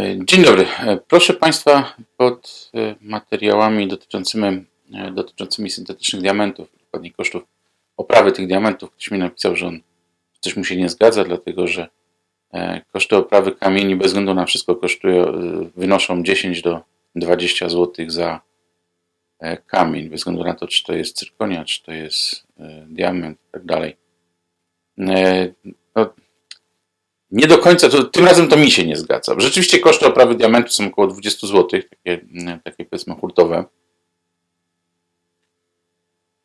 E, Dzień dobry. E, Proszę Państwa, pod e, materiałami dotyczącymi, dotyczącymi syntetycznych diamentów, dokładnie kosztów oprawy tych diamentów, ktoś mi napisał, że on coś mu się nie zgadza, dlatego że koszty oprawy kamieni bez względu na wszystko kosztują, wynoszą 10 do 20 zł za kamień, bez względu na to, czy to jest cyrkonia, czy to jest diament i tak dalej. No, nie do końca, to, tym razem to mi się nie zgadza. Rzeczywiście koszty oprawy diamentu są około 20 zł, takie, mm, takie powiedzmy hurtowe.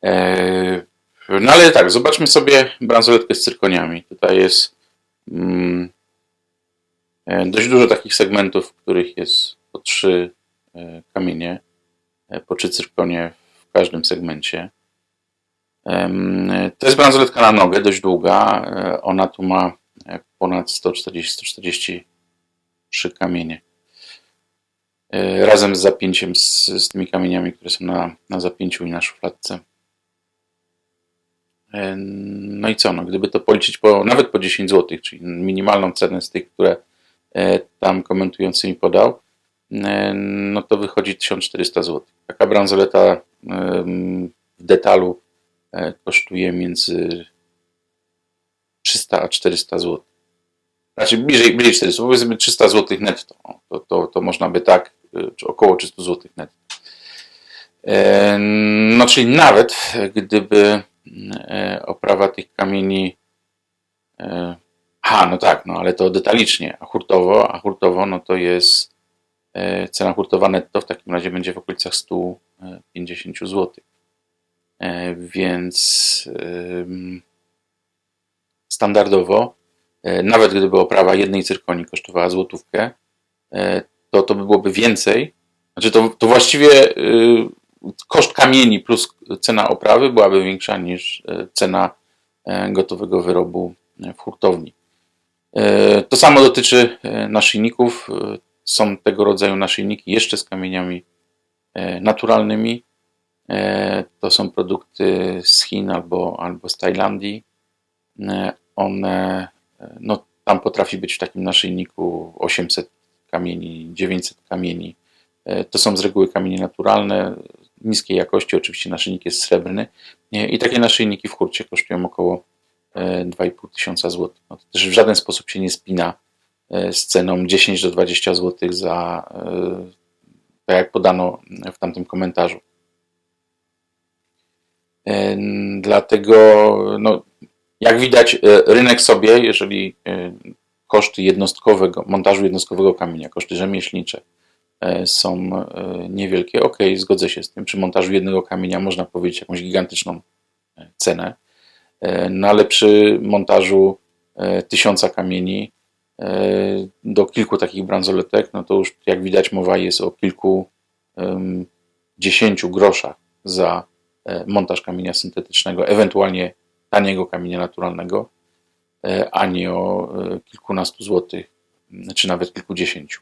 Eee, no ale tak, zobaczmy sobie bransoletkę z cyrkoniami. Tutaj jest mm, e, dość dużo takich segmentów, w których jest po trzy e, kamienie, e, po trzy cyrkonie w każdym segmencie. To jest bransoletka na nogę, dość długa. E, Ona tu ma ponad 140-143 kamienie. E, Razem z zapięciem z, z tymi kamieniami, które są na, na zapięciu i na szufladce. E, No i co? No, gdyby to policzyć po, nawet po 10 zł, czyli minimalną cenę z tych, które e, tam komentujący mi podał, e, no to wychodzi 1400 zł. Taka bransoleta w detalu e, kosztuje między 300 a 400 zł. Znaczy bliżej, bliżej 400, powiedzmy 300 zł netto. To, to, to można by tak, y, czy około 300 zł netto. E, No czyli nawet gdyby e, oprawa tych kamieni e, Aha, no tak, no ale to detalicznie, a hurtowo, a hurtowo no to jest e, cena hurtowa netto w takim razie będzie w okolicach 150 zł. E, Więc standardowo, e, nawet gdyby oprawa jednej cyrkonii kosztowała złotówkę, e, to to by byłoby więcej. Znaczy to, to właściwie y, koszt kamieni plus cena oprawy byłaby większa niż e, cena e, gotowego wyrobu e, w hurtowni. E, To samo dotyczy e, naszyjników. E, Są tego rodzaju naszyjniki jeszcze z kamieniami e, naturalnymi. E, To są produkty z Chin albo, albo z Tajlandii. One, e, no tam potrafi być w takim naszyjniku 800 kamieni, 900 kamieni. E, To są z reguły kamienie naturalne, niskiej jakości, oczywiście naszyjnik jest srebrny E, i takie naszyjniki w hurcie kosztują około e, 2,5 tysiąca złotych. No to też w żaden sposób się nie spina z ceną 10 do 20 zł za, tak jak podano w tamtym komentarzu. Dlatego, no, jak widać, e, rynek sobie, jeżeli e, koszty jednostkowego, montażu jednostkowego kamienia, koszty rzemieślnicze e, są niewielkie, ok, zgodzę się z tym. Przy montażu jednego kamienia można powiedzieć jakąś gigantyczną cenę, no ale przy montażu tysiąca kamieni do kilku takich bransoletek, no to już jak widać mowa jest o kilku dziesięciu groszach za montaż kamienia syntetycznego, ewentualnie taniego kamienia naturalnego, e, a nie o e, kilkunastu złotych, czy nawet kilkudziesięciu.